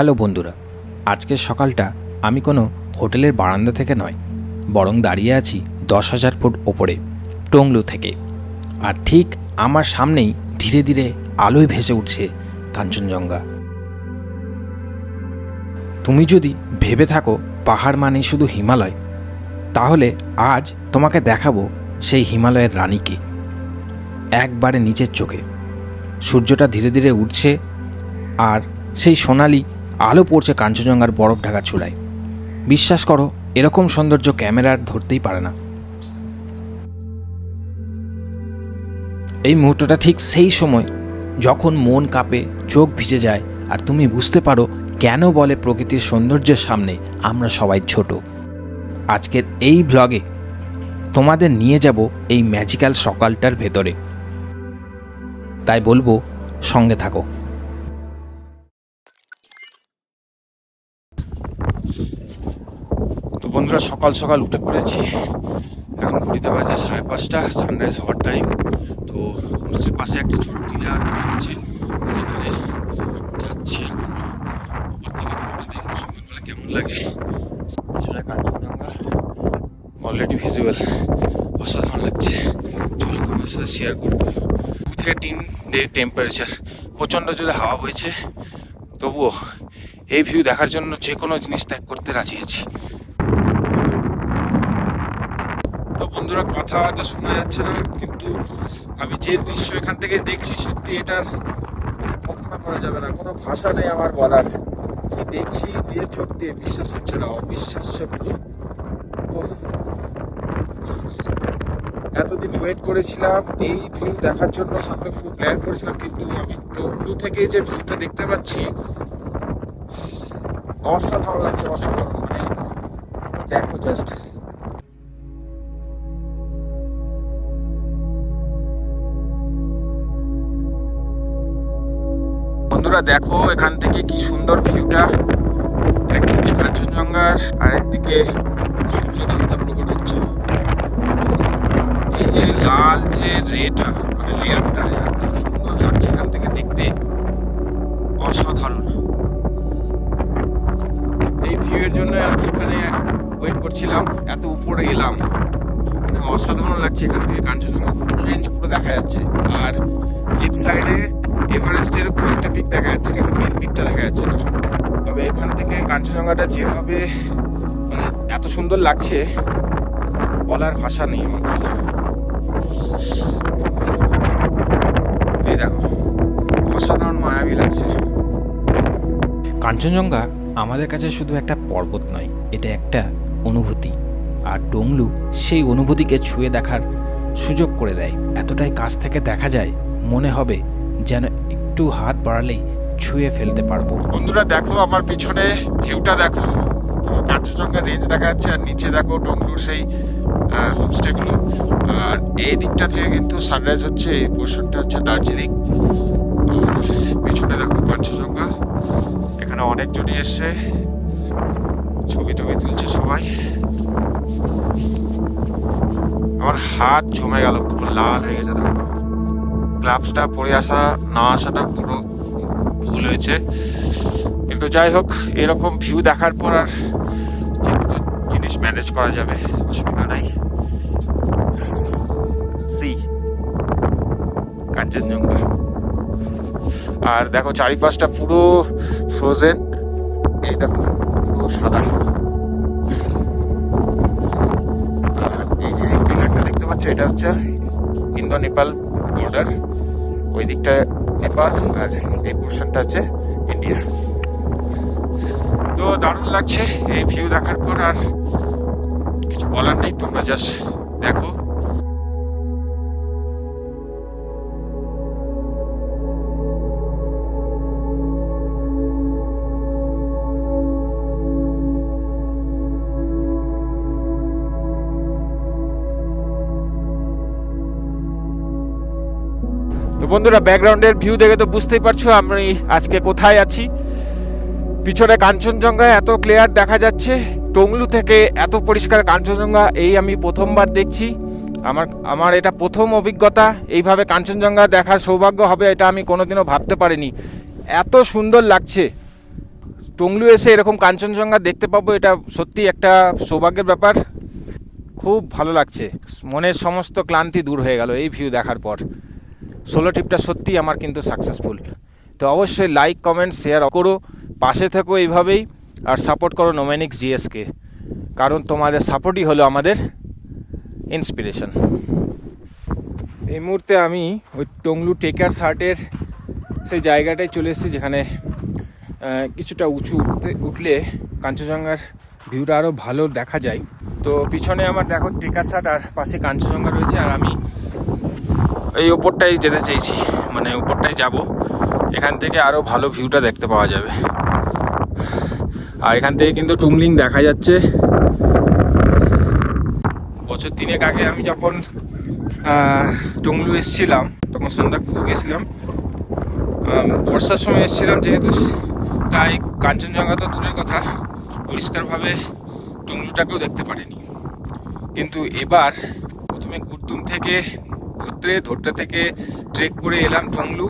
Hello বন্ধুরা, আজকের সকালটা আমি কোনো হোটেলের বারান্দা থেকে নয়, বরং দাঁড়িয়ে আছি দশ হাজার ফুট ওপরে, টংলু থেকে। আর ঠিক আমার সামনেই ধীরে ধীরে আলোয় ভেসে উঠছে কাঞ্চনজঙ্ঘা। তুমি যদি ভেবে থাকো পাহাড় মানে শুধু হিমালয়, তাহলে আজ তোমাকে দেখাবো সেই হিমালয়ের রানীকে, একবারে নিচের চোখে। সূর্যটা ধীরে ধীরে উঠছে, আর সেই সোনালি আলো পড়ছে কাঞ্চনজঙ্ঘার বরফ ঢাকা চূড়ায়। বিশ্বাস করো, এরকম সৌন্দর্য ক্যামেরার ধরতেই পারে না। এই মুহূর্তটা ঠিক সেই সময়, যখন মন কাঁপে, চোখ ভিজে যায়, আর তুমি বুঝতে পারো কেন বলে প্রকৃতির সৌন্দর্যের সামনে আমরা সবাই ছোট। আজকের এই ব্লগে তোমাদের নিয়ে যাব এই ম্যাজিক্যাল সকালটার ভেতরে। তাই বলব, সঙ্গে থাকো। বন্ধুরা, সকাল সকাল উঠে পড়েছি। এখন ঘড়িতে বাজে সাড়ে পাঁচটা, সানরাইজ হওয়ার টাইম তো হোমস্টের পাশে একটা ছোট টিলা আছে, সেখানে যাচ্ছি এখন। উপর থেকে সকালবেলা কেমন লাগে। আসলে কাঞ্চনজঙ্ঘা অলরেডি ভিজুয়াল অসাধারণ লাগছে। চলো তোমার সাথে শেয়ার করব। দু থেকে তিন ডে টেম্পারেচার প্রচণ্ড জোরে হাওয়া বইছে। তবুও এই ভিউ দেখার জন্য যে কোনো জিনিস ত্যাগ করতে রাজি আছি। তো বন্ধুরা কথা হয়তো শোনা যাচ্ছে না, কিন্তু আমি যে দৃশ্য এখান থেকে দেখছি, সত্যি এটার কল্পনা করা যাবে না। কোনো ভাষা নেই আমার বলার। কি দেখছি দিয়ে চোখ দিয়ে বিশ্বাস হচ্ছে না, অবিশ্বাস্য এতদিন ওয়েট করেছিলাম, এই ভিউ দেখার জন্য সামনে ফুল প্ল্যান করেছিলাম, কিন্তু আমি টুকলু থেকে যে ভিউটা দেখতে পাচ্ছি, অসাধারণ লাগছে, অসাধারণ। মানে দেখো জাস্ট বন্ধুরা দেখো, এখান থেকে কি সুন্দর ভিউটা একদিকে কাঞ্চনজঙ্ঘার আর একদিকে সূর্য প্রকট হচ্ছে এই যে লাল যে রেটা মানে লেয়ারটা, এত সুন্দর লাগছে এখান থেকে দেখতে। অসাধারণ। এই ভিউ এর জন্য আমি এখানে ওয়েট করছিলাম, এত উপরে এলাম। মানে অসাধারণ লাগছে এখান থেকে কাঞ্চনজঙ্ঘা। ফুল রেঞ্জ পুরো দেখা যাচ্ছে। আর লিফট সাইডে এভারেস্টের কয়েকটা পিক দেখা যাচ্ছে কিন্তু মেন পিকটা দেখা যাচ্ছে না। তবে এখান থেকে কাঞ্চনজঙ্ঘাটা যেভাবে মানে এত সুন্দর লাগছে, বলার ভাষা নেই আমার কাছে। এই দেখো, অসাধারণ মায়াবী লাগছে। কাঞ্চনজঙ্ঘা আমাদের কাছে শুধু একটা পর্বত নয়, এটা একটা অনুভূতি। আর ডোংলু সেই অনুভূতিকে ছুঁয়ে দেখার সুযোগ করে দেয়। এতটাই কাছ থেকে দেখা যায় মনে হবে যেন একটু হাত বাড়ালেই ছুঁয়ে ফেলতে পারব। বন্ধুরা, দেখো আমার পিছনে ভিউটা দেখো। কাঞ্চনজঙ্ঘা রেঞ্জ দেখা যাচ্ছে, আর নিচে দেখো ডোংলুর সেই হোমস্টেগুলো আর এই দিকটা থেকে কিন্তু সানরাইজ হচ্ছে, এই পোর্শনটা হচ্ছে দার্জিলিং। পিছনে দেখো কাঞ্চনজঙ্ঘা এখানে অনেকজনই এসছে। ছবি টবি তুলছে সবাই। আমার হাত জমে গেল, পুরো লাল হয়ে গেছে, দেখো। গ্লাভসটা পরে আসা, না আসাটা পুরো ভুল হয়েছে। কিন্তু যাই হোক, এরকম ভিউ দেখার পর আর যে কোনো জিনিস ম্যানেজ করা যাবে, অসুবিধা নাই। সি কাঞ্চনজঙ্ঘা আর দেখো, চারিপাশটা পুরো ফ্রোজেন এই দেখো, পুরো সাদা। এই যে পিলারটা দেখতে পাচ্ছ, এটা হচ্ছে ইন্দো নেপাল বর্ডার ওই দিকটা নেপাল আর এই পোর্শনটা হচ্ছে ইন্ডিয়া তো দারুণ লাগছে এই ভিউ দেখার পর আর কিছু বলার নেই, তোমরা জাস্ট দেখো। বন্ধুরা, ব্যাকগ্রাউন্ডের ভিউ দেখে তো বুঝতেই পারছ আমি আজকে কোথায় আছি। পিছনে কাঞ্চনজঙ্ঘা এত ক্লিয়ার দেখা যাচ্ছে। টংলু থেকে এত পরিষ্কার কাঞ্চনজঙ্ঘা, এই আমি প্রথমবার দেখছি। আমার আমার এটা প্রথম অভিজ্ঞতা। এইভাবে কাঞ্চনজঙ্ঘা দেখার সৌভাগ্য হবে, এটা আমি কোনোদিনও ভাবতে পারিনি। এত সুন্দর লাগছে। টংলু এসে এরকম কাঞ্চনজঙ্ঘা দেখতে পাবো, এটা সত্যি একটা সৌভাগ্যের ব্যাপার। খুব ভালো লাগছে। মনের সমস্ত ক্লান্তি দূর হয়ে গেল এই ভিউ দেখার পর। সোলো ট্রিপটা সত্যিই আমার কিন্তু সাকসেসফুল তো অবশ্যই লাইক কমেন্ট শেয়ার করো। পাশে থেকো এইভাবেই, আর সাপোর্ট করো নোম্যানিক্স জিএসকে কারণ তোমাদের সাপোর্টই হলো আমাদের ইন্সপিরেশন এই মুহূর্তে আমি ওই টংলু টেকার্স হার্টের সেই জায়গাটায় চলে এসেছি, যেখানে কিছুটা উঁচু উঠতে, উঠলে কাঞ্চনজঙ্ঘার ভিউটা আরও ভালো দেখা যায়। তো পিছনে আমার দেখো টেকার হাট, আর পাশে কাঞ্চনজঙ্ঘা রয়েছে, আর আমি এই ওপরটাই যেতে চাইছি। মানে উপরটাই যাব। এখান থেকে আরও ভালো ভিউটা দেখতে পাওয়া যাবে। আর এখান থেকে কিন্তু টুমলিং দেখা যাচ্ছে। বছর তিনেক আগে আমি যখন টুংলু এসেছিলাম, তখন সন্ধ্যাকফু গেছিলাম। বর্ষার সময় এসেছিলাম যেহেতু, তাই কাঞ্চনজঙ্ঘা তো দূরের কথা। পরিষ্কারভাবে টুংলুটাকেও দেখতে পারিনি। কিন্তু এবার প্রথমে গুরতুম থেকে ধরতে ধরতে থেকে ট্রেক করে এলাম টংলু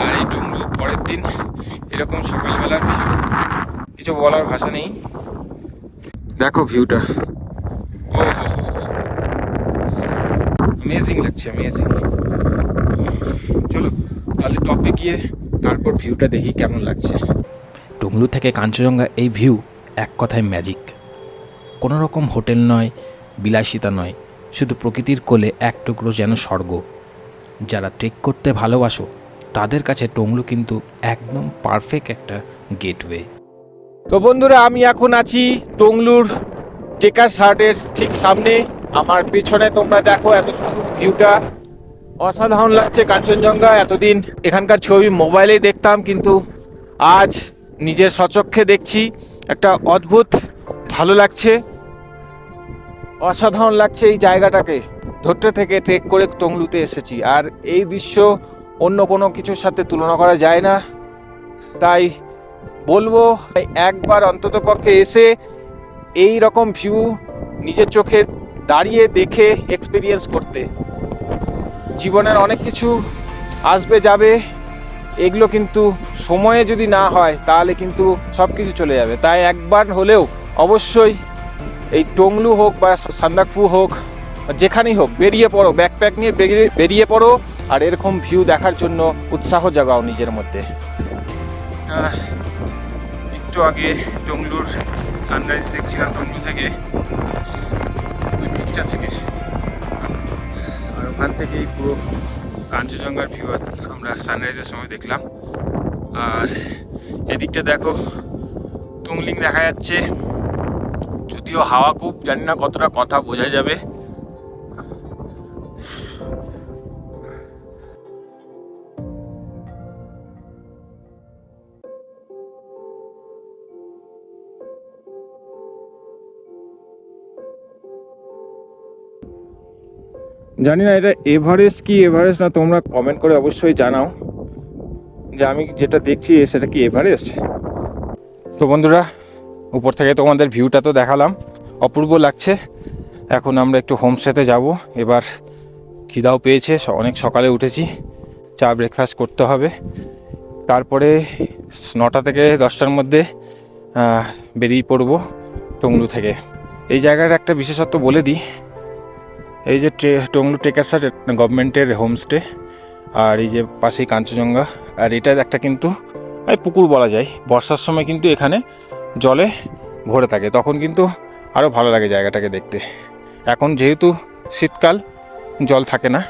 আর এই টংলু পরের দিন এরকম সকালবেলার ভিউ। কিছু বলার ভাষা নেই। দেখো ভিউটা। ও অ্যামেজিং লাগছে অ্যামেজিং চলো তাহলে টপে গিয়ে তারপর ভিউটা দেখি কেমন লাগছে। টুংলু থেকে কাঞ্চনজঙ্ঘা এই ভিউ এক কথায় ম্যাজিক কোনো রকম হোটেল নয় বিলাসিতা নয়। শুধু প্রকৃতির কোলে এক টুকরো যেন স্বর্গ। যারা ট্রেক করতে ভালোবাসো, তাদের কাছে টংলু কিন্তু একদম পারফেক্ট একটা গেটওয়ে তো বন্ধুরা, আমি এখন আছি টংলুর টেকার শার্টের ঠিক সামনে। আমার পিছনে তোমরা দেখো এত সুন্দর ভিউটা অসাধারণ লাগছে কাঞ্চনজঙ্ঘা, এতদিন এখানকার ছবি মোবাইলেই দেখতাম, কিন্তু আজ নিজের সচক্ষে দেখছি। একটা অদ্ভুত, ভালো লাগছে। অসাধারণ লাগছে এই জায়গাটাকে। ধরতে থেকে ট্রেক করে টংলুতে এসেছি। আর এই দৃশ্য অন্য কোনো কিছুর সাথে তুলনা করা যায় না। তাই বলব, একবার অন্তত পক্ষে এসে এই রকম ভিউ নিজের চোখে দাঁড়িয়ে দেখে এক্সপিরিয়েন্স করতে। জীবনের অনেক কিছু আসবে, যাবে, এগুলো কিন্তু সময়ে যদি না হয়, তাহলে কিন্তু সব কিছু চলে যাবে। তাই একবার হলেও অবশ্যই এই টংলু হোক বা সান্দাকফু হোক, যেখানেই হোক, বেরিয়ে পড়ো ব্যাকপ্যাক নিয়ে বেরিয়ে বেরিয়ে পড়ো আর এরকম ভিউ দেখার জন্য উৎসাহ জাগাও নিজের মধ্যে। একটু আগে টংলুর সানরাইজ দেখছিলাম, টংলু থেকে থেকে। আর ওখান থেকেই পুরো কাঞ্চনজঙ্ঘার ভিউ আমরা সানরাইজের সময় দেখলাম। আর এদিকটা দেখো টুংলিং দেখা যাচ্ছে। যদিও হাওয়া খুব জানি না কতটা কথা বোঝা যাবে। জানি না এটা এভারেস্ট কি এভারেস্ট না তোমরা কমেন্ট করে অবশ্যই জানাও। যে আমি যেটা দেখছি সেটা কি এভারেস্ট তো বন্ধুরা উপর থেকে তোমাদের ভিউটা তো দেখালাম, অপূর্ব লাগছে। এখন আমরা একটু হোমস্টেতে যাব। এবার খিদাও পেয়েছে অনেক সকালে উঠেছি, চা ব্রেকফাস্ট করতে হবে। তারপরে নটা থেকে দশটার মধ্যে বেরিয়ে পড়ব টংলু থেকে। এই জায়গার একটা বিশেষত্ব বলে দিই, এই যে ট্রে টংলু টেকারসার গভর্নমেন্টের হোমস্টে আর এই যে পাশেই কাঞ্চনজঙ্ঘা, আর এটা একটা কিন্তু পুকুর বলা যায়। বর্ষার সময় কিন্তু এখানে জলে ভরে থাকে, তখন কিন্তু আরও ভালো লাগে জায়গাটাকে দেখতে। এখন যেহেতু শীতকাল, জল থাকে না।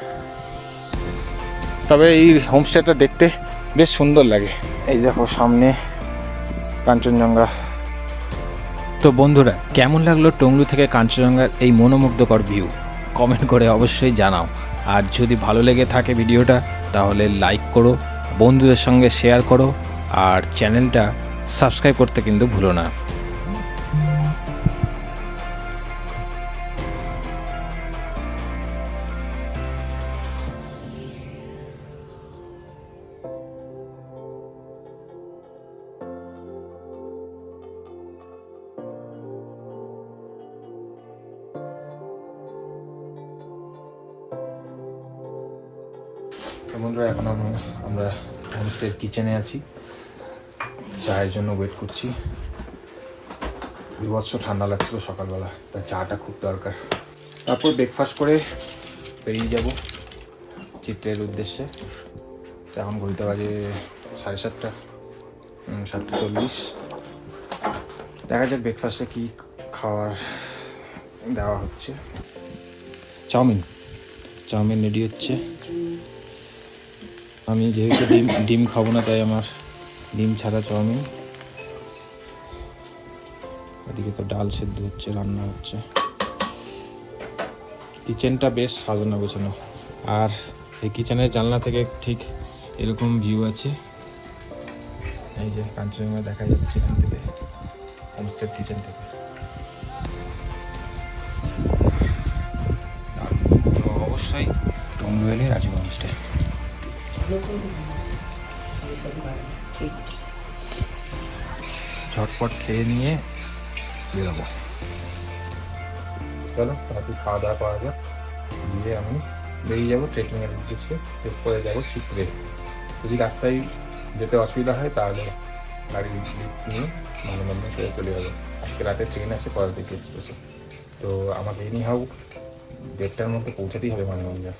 তবে এই হোমস্টেটা দেখতে বেশ সুন্দর লাগে। এই দেখো সামনে কাঞ্চনজঙ্ঘা। তো বন্ধুরা, কেমন লাগল টংলু থেকে কাঞ্চনজঙ্ঘার এই মনোমুগ্ধকর ভিউ? কমেন্ট করে অবশ্যই জানাও। আর যদি ভালো লেগে থাকে ভিডিওটা, তাহলে লাইক করো, বন্ধুদের সঙ্গে শেয়ার করো, আর চ্যানেলটা সাবস্ক্রাইব করতে কিন্তু ভুলো না। বন্ধুরা এখন আমি আমরা হোমস্টের কিচেনে আছি। চায়ের জন্য ওয়েট করছি। বিভৎস ঠান্ডা লাগছিল সকালবেলা তাই চাটা খুব দরকার। তারপর ব্রেকফাস্ট করে বেরিয়ে যাব চিত্রের উদ্দেশ্যে। এখন ঘড়িতে বাজে সাড়ে সাতটা সাতটা চল্লিশ। দেখা যাক ব্রেকফাস্টে কী খাওয়ার দেওয়া হচ্ছে। চাউমিন। চাউমিন রেডি হচ্ছে। আমি যেহেতু ডিম ডিম খাব না তাই আমার ডিম ছাড়া চাউমিন। এদিকে তো ডাল সেদ্ধ হচ্ছে, রান্না হচ্ছে। কিচেনটা বেশ সাজানো গোছানো। আর এই কিচেনের জানলা থেকে ঠিক এরকম ভিউ আছে। এই যে কাঞ্চনজঙ্ঘা দেখা যাচ্ছে এখান থেকে হোমস্টের কিচেন থেকে। অবশ্যই টঙ্গু এলে রাজীব ঝটপট খেয়ে নিয়ে বেরোবো চলো তাড়াতাড়ি খাওয়া দাওয়া করা যাক। দিয়ে আমি বেরিয়ে যাব ট্রেকিংয়ের উদ্দেশ্যে। ট্রেক করে যাব চিত্রে যদি রাস্তায় যেতে অসুবিধা হয় তাহলে গাড়ি নিয়ে মানবন্ধন করে চলে যাব। আজকে রাতে ট্রেন আছে পরের দিকে এক্সপ্রেসে তো আমাকে এনি হাউ দেড়টার মধ্যে পৌঁছাতেই হবে মানবন্ধন